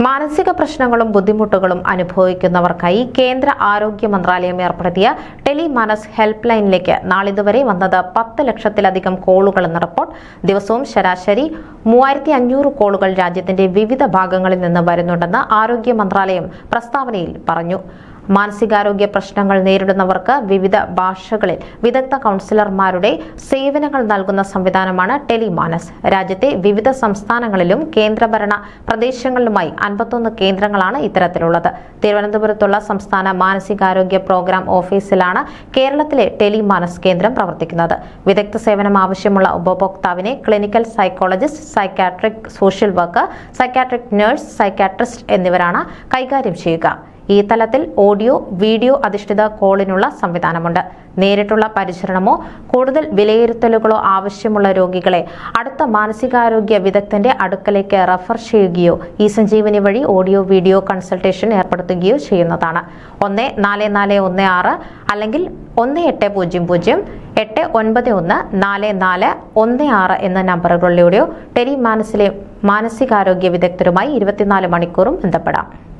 മാനസിക പ്രശ്നങ്ങളും ബുദ്ധിമുട്ടുകളും അനുഭവിക്കുന്നവർക്കായി കേന്ദ്ര ആരോഗ്യ മന്ത്രാലയം ഏർപ്പെടുത്തിയ ടെലി മാനസ് ഹെൽപ്പ് ലൈനിലേക്ക് നാളിതുവരെ വന്നത് പത്ത് ലക്ഷത്തിലധികം കോളുകളെന്ന റിപ്പോർട്ട്. ദിവസവും ശരാശരി മൂവായിരത്തി അഞ്ഞൂറ് കോളുകൾ രാജ്യത്തിന്റെ വിവിധ ഭാഗങ്ങളിൽ നിന്ന് വരുന്നുണ്ടെന്ന് ആരോഗ്യ മന്ത്രാലയം പ്രസ്താവനയിൽ പറഞ്ഞു. മാനസികാരോഗ്യ പ്രശ്നങ്ങൾ നേരിടുന്നവർക്ക് വിവിധ ഭാഷകളിൽ വിദഗ്ധ കൗൺസിലർമാരുടെ സേവനങ്ങൾ നൽകുന്ന സംവിധാനമാണ് ടെലിമാനസ്. രാജ്യത്തെ വിവിധ സംസ്ഥാനങ്ങളിലും കേന്ദ്രഭരണ പ്രദേശങ്ങളിലുമായി അൻപത്തൊന്ന് കേന്ദ്രങ്ങളാണ് ഇത്തരത്തിലുള്ളത്. തിരുവനന്തപുരത്തുള്ള സംസ്ഥാന മാനസികാരോഗ്യ പ്രോഗ്രാം ഓഫീസിലാണ് കേരളത്തിലെ ടെലിമാനസ് കേന്ദ്രം പ്രവർത്തിക്കുന്നത്. വിദഗ്ധ സേവനം ആവശ്യമുള്ള ഉപഭോക്താവിനെ clinical psychologist psychiatric social worker psychiatric nurse psychiatrist എന്നിവരാണ് കൈകാര്യം ചെയ്യുക. ഈ തലത്തിൽ ഓഡിയോ വീഡിയോ അധിഷ്ഠിത കോളിനുള്ള സംവിധാനമുണ്ട്. നേരിട്ടുള്ള പരിചരണമോ കൂടുതൽ വിലയിരുത്തലുകളോ ആവശ്യമുള്ള രോഗികളെ അടുത്ത മാനസികാരോഗ്യ വിദഗ്ധന്റെ അടുക്കലേക്ക് റഫർ ചെയ്യുകയോ ഈ സഞ്ജീവനി വഴി ഓഡിയോ വീഡിയോ കൺസൾട്ടേഷൻ ഏർപ്പെടുത്തുകയോ ചെയ്യുന്നതാണ്. ഒന്ന് നാല് നാല് ഒന്ന് ആറ് അല്ലെങ്കിൽ ഒന്ന് എട്ട് പൂജ്യം പൂജ്യം എട്ട് ഒൻപത് ഒന്ന് നാല് നാല് ഒന്ന് ആറ് എന്ന നമ്പറുകളിലൂടെയോ ടെലിമാനസിലെ മാനസികാരോഗ്യ വിദഗ്ധരുമായി ഇരുപത്തിനാല് മണിക്കൂറും ബന്ധപ്പെടാം.